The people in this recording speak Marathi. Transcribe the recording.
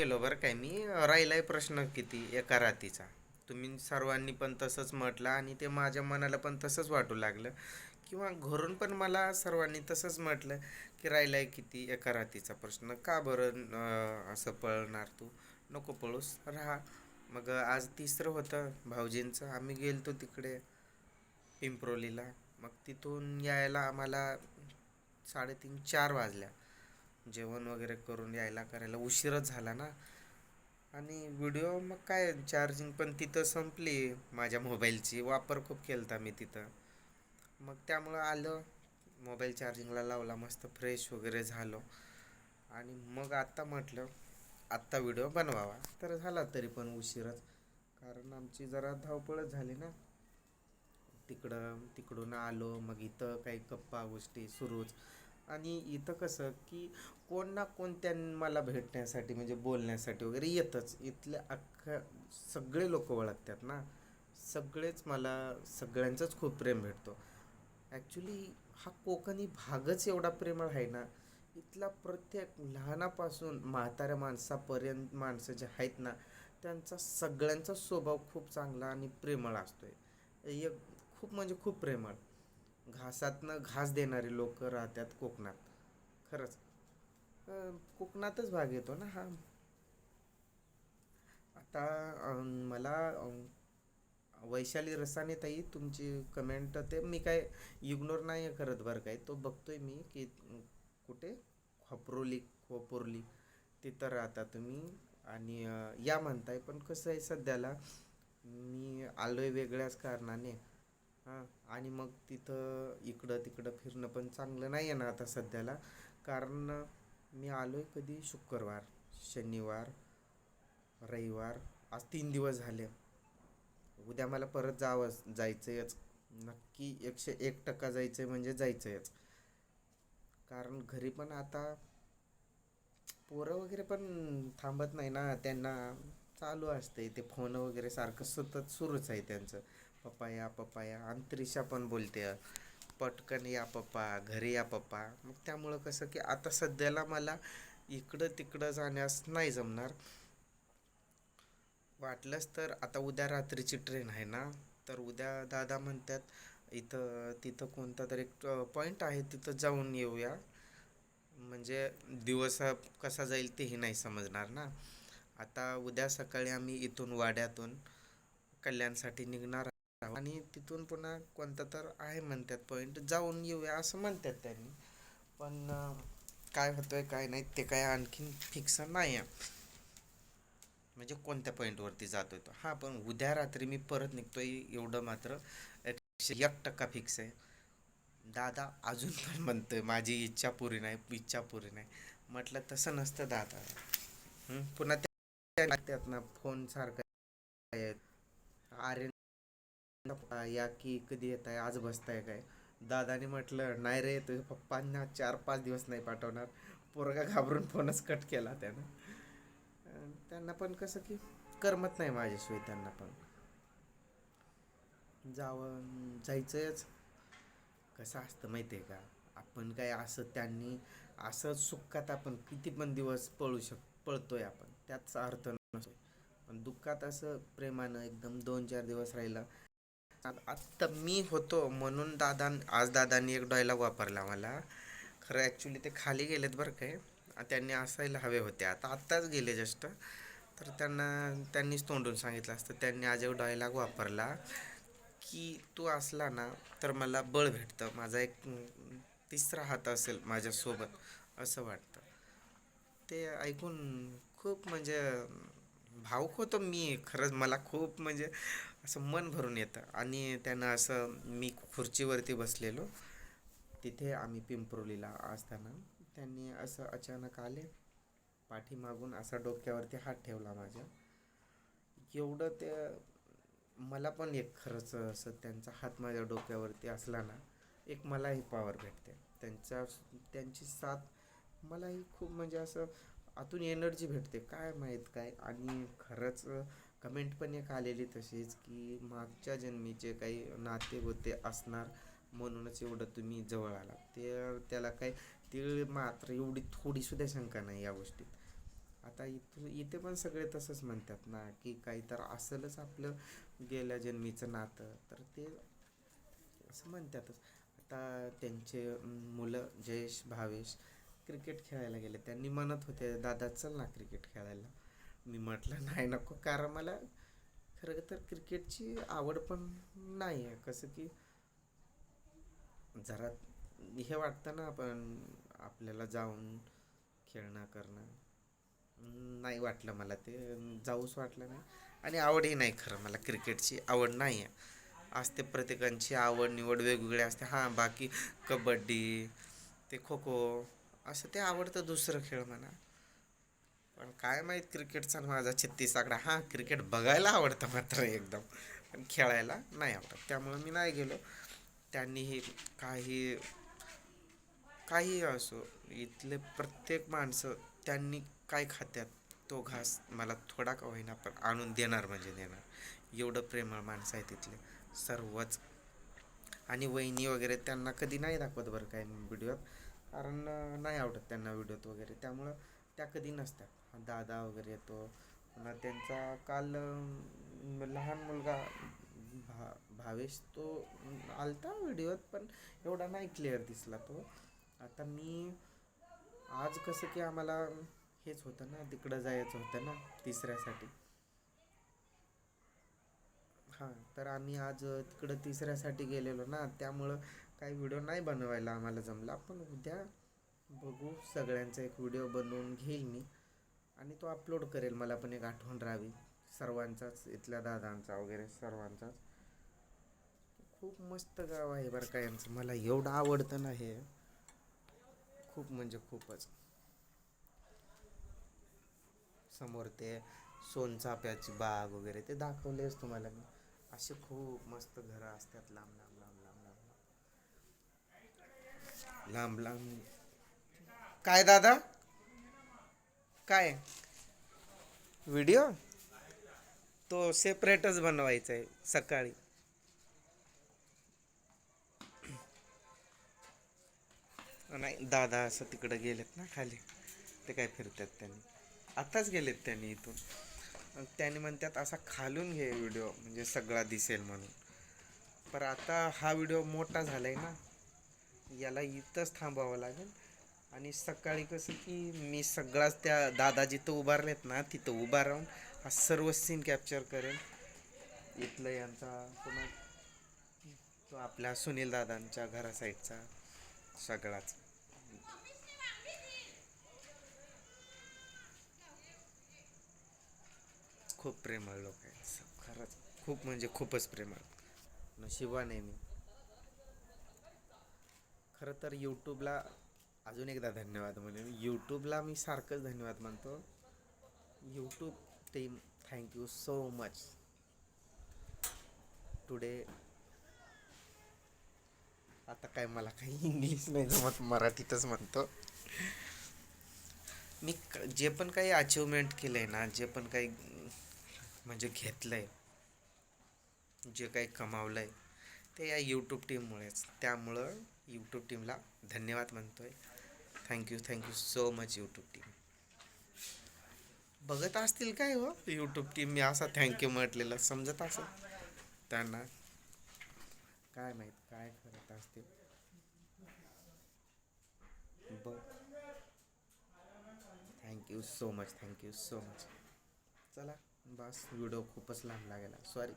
केलो बरं काय मी. राहिलाय प्रश्न किती एका रातीचा तुम्ही सर्वांनी पण तसंच म्हटलं आणि ते माझ्या मनाला पण तसंच वाटू लागलं. किंवा घरून पण मला सर्वांनी तसंच म्हटलं की राहिलाय किती एका रातीचा प्रश्न. का बरं असं पळणार तू? नको पळूस राहा. मग आज तिसरं होतं भाऊजींचं. आम्ही गेलतो तिकडे पिंपरोलीला. मग तिथून यायला आम्हाला साडेतीन चार वाजल्या. जेवण वगैरे करून यायला करायला उशीरच झाला ना. आणि व्हिडिओ मग काय चार्जिंग पण तिथं संपली माझ्या मोबाईलची वापर खूप केलता मी तिथं. मग त्यामुळं आलं मोबाईल चार्जिंगला लावला मस्त फ्रेश वगैरे झालो. आणि मग आत्ता म्हटलं आत्ता व्हिडिओ बनवावा. तर झाला तरी पण उशीरच. कारण आमची जरा धावपळच झाली ना. तिकडं तिकडून आलो मग इथं काही गप्पा गोष्टी सुरूच. आणि इथं कसं की कोण ना कोण त्यां मला भेटण्यासाठी म्हणजे बोलण्यासाठी वगैरे येतच. इथल्या अख्ख्या सगळे लोक ओळखतात ना. सगळेच मला सगळ्यांचंच खूप प्रेम भेटतो. ॲक्च्युली हा कोकणी भागच एवढा प्रेमळ आहे ना. इथला प्रत्येक लहानापासून म्हाताऱ्या माणसापर्यंत माणसं जे आहेत ना त्यांचा सगळ्यांचा स्वभाव खूप चांगला आणि प्रेमळ असतो आहे एक खूप म्हणजे खूप प्रेमळ. घासातनं घास देणारे लोक राहतात कोकणात. खरंच. कोकणातच भाग येतो ना हा. आता मला वैशाली रसाने ताई तुमची कमेंट ते मी काय इग्नोर नाही करत बरं काय तो बघतोय मी की कुठे? खोपरोली खोपोरली. तिथं राहता तुम्ही. आणि या म्हणताय पण कसं आहे सध्याला? मी आलोय वेगळ्याच कारणाने. हां. आणि मग तिथं इकडं तिकडं फिरणं पण चांगलं नाही आहे ना आता सध्याला. कारण मी आलो आहे कधी? शुक्रवार शनिवार रविवार. आज तीन दिवस झाले. उद्या मला परत जावं आहेच नक्की एकशे एक टक्का जायचं आहे म्हणजे जायचं आहेच कारण घरी पण आता पोरं वगैरे पण थांबत नाही ना. त्यांना चालू असते ते फोन वगैरे सारखं सतत सुरूच आहे त्यांचं. पप्पा या पप्पा या आणि त्रिशा पण बोलते पटकन या पप्पा घरी या पप्पा. मग त्यामुळं कसं की आता सध्याला मला इकडं तिकडं जाण्यास नाही जमणार. वाटलंच तर आता उद्या रात्रीची ट्रेन आहे ना? तर उद्या दादा म्हणतात इथं तिथं कोणता तरी पॉईंट आहे तिथं जाऊन येऊया. म्हणजे दिवस कसा जाईल तेही नाही समजणार ना? आता उद्या सकाळी आम्ही इथून वाड्यातून कल्याणसाठी निघणार आहोत आणि तिथून पुन्हा कोणता तर आहे म्हणतात पॉईंट जाऊन येऊया असं म्हणतात त्यांनी. पण काय होतंय काय नाही ते काय आणखीन फिक्स नाही आहे. म्हणजे कोणत्या पॉईंटवरती जातोय तो. हां पण उद्या रात्री मी परत निघतोय एवढं मात्र एकशे एक टक्का फिक्स आहे. दादा अजून पण म्हणतोय माझी इच्छा पुरी नाही इच्छा पुरी नाही. म्हटलं तसं नसतं दादा. पुन्हा त्यात ना फोन सारखं अरे या की कधी येत आहे आज बसताय काय? दादाने म्हटलं नाही रे तुझ्या पप्पांना चार पाच दिवस नाही पाठवणार. पोरगा घाबरून फोनच कट केला त्यानं. त्यांना पण कसं की करमत नाही माझ्याशिवाय त्यांना पण. जावं जायचंच कसं असतं माहिती आहे का? आपण काय असं त्यांनी असं सुखात आपण किती पण दिवस पळू शक पळतोय आपण त्याचा अर्थ नसतो पण दुःखात असं प्रेमानं एकदम दोन चार दिवस राहिला आत्ता मी होतो म्हणून दादा आज दादांनी एक डॉयलॉग वापरला मला. खरं ॲक्च्युली ते खाली गेलेत बरं काय त्यांनी असायला हवे होते. आता आत्ताच गेले जस्ट तर त्यांना त्यांनीच तोंडून सांगितलं असतं. त्यांनी आज एक डॉयलॉग वापरला की तू असला ना तर मला बळ भेटतं. माझा एक तिसरा हात असेल माझ्यासोबत. असं वाटतं. ते ऐकून खूप म्हणजे भावुक होतो मी खरंच मला खूप म्हणजे असं मन भरून येतं. आणि त्यानं असं मी खुर्चीवरती बसलेलो. तिथे आम्ही पिंपरोलीला असताना त्यांनी असं अचानक आले पाठीमागून असा डोक्यावरती हात ठेवला माझ्या. एवढं ते मला पण एक खरंच असं त्यांचा हात माझ्या डोक्यावरती असला ना एक मलाही पावर भेटते. त्यांचा त्यांची साथ मलाही खूप म्हणजे असं आतून एनर्जी भेटते. काय माहीत काय? आणि खरंच कमेंट पण एक आलेली तशीच की मागच्या जन्मीचे काही नाते होते असणार म्हणूनच एवढं तुम्ही जवळ आला. ते त्याला काय ते मात्र एवढी थोडीसुद्धा शंका नाही या गोष्टीत. आता इथं इथे पण सगळे तसंच म्हणतात ना की काही तर असेलच आपलं गेल्या जन्मीचं नातं. तर ते असं म्हणतातच. आता त्यांचे मुलं जयेश भावेश क्रिकेट खेळायला गेले. त्यांनी म्हणत होते दादा चल ना क्रिकेट खेळायला. मी म्हटलं नाही नको कारण मला खरं तर क्रिकेटची आवड पण नाही आहे. कसं की जरा हे वाटतं ना आपण आपल्याला जाऊन खेळणं करणं. नाही वाटलं मला ते. जाऊच वाटलं नाही. आणि आवडही नाही खरं मला क्रिकेटची. आवड नाही आहे. असते प्रत्येकांची आवड निवड वेगवेगळी असते. हां बाकी कबड्डी ते खो खो असं ते आवडतं दुसरं खेळ म्हणा. पण काय माहीत क्रिकेटचा माझा छत्तीस आकडा हां क्रिकेट बघायला आवडतं मात्र एकदम. पण खेळायला नाही आवडत. त्यामुळं मी नाही गेलो. त्यांनीही काही काही असो इथले प्रत्येक माणसं त्यांनी काय खात्यात तो घास मला थोडा का होईना पण आणून देणार म्हणजे देणार. एवढं प्रेमळ माणसं आहे तिथले सर्वच. आणि वहिनी वगैरे त्यांना कधी नाही दाखवत बरं काय व्हिडिओत. कारण नाही आवडत त्यांना व्हिडिओत वगैरे. त्यामुळं त्या कधी नसतात. दादा वगैरे येतो. पुन्हा त्यांचा काल लहान मुलगा भा भावेश तो आलता व्हिडिओत पण एवढा नाही क्लिअर दिसला तो. आता मी आज कसं की आम्हाला हेच होतं ना तिकडं जायचं होतं ना तिसऱ्यासाठी. हां तर आम्ही आज तिकडं तिसऱ्यासाठी गेलेलो ना त्यामुळं काही व्हिडिओ नाही बनवायला आम्हाला जमला. पण उद्या बघू. सगळ्यांचा एक व्हिडिओ बनवून घेईल मी. आणि तो अपलोड करेल. मला पण एक आठवण राहावी. सर्वांचाच इथल्या दादांचा वगैरे सर्वांचाच. खूप मस्त गाव आहे बरं का यांचं. मला एवढं आवडतं ना हे. खूप म्हणजे खूपच. समोर ते सोनचाप्याची बाग वगैरे ते दाखवलेच तुम्हाला मी. असे खूप मस्त घरं असतात. लांब लांब लांब लांब. लांब लांब. काय दादा? काय? व्हिडिओ? तो सेपरेटच बनवायचा आहे सकाळी. नाही दादा असं तिकडे गेलेत ना खाली. ते काय फिरतात त्यांनी. आताच गेलेत त्यांनी इथून. मग त्यांनी म्हणतात असा खालून घे व्हिडिओ म्हणजे सगळा दिसेल म्हणून. पर आता हा व्हिडिओ मोठा झालाय ना. याला इथंच थांबावं लागेल. आणि सकाळी कसं की मी सगळाच त्या दादा जिथं उभारलेत ना तिथं उभा राहून हा सर्व सीन कॅप्चर करेन. इथलं यांचा पुन्हा तो आपल्या सुनील दादांच्या घरा साईडचा सगळाच. खूप प्रेमळ लोक आहेत. खरंच खूप म्हणजे खूपच प्रेमळ. शिवा नेहमी खरं तर यूट्यूबला अजून एकदा धन्यवाद म्हणेन. यूट्यूबला मी सारखंच धन्यवाद म्हणतो YouTube team thank you so much today आता काय मला काही इंग्लिश नाही जमत मराठीतच म्हणतो. मी जे पण काही अचिव्हमेंट केलं आहे ना जे पण काही म्हणजे घेतलं आहे जे काही कमावलं आहे ते या यूट्यूब टीममुळेच त्यामुळं यूट्यूब टीमला धन्यवाद म्हणतो आहे thank you thank you so much YouTube team बघत असतील काय हो? यूट्यूब टीम मी असा थँक्यू म्हटलेलं. समजत असं त्यांना काय माहीत काय करत असतील. बघ. Thank you so much thank you so much चला बस. व्हिडिओ खूपच लांब लागेला. सॉरी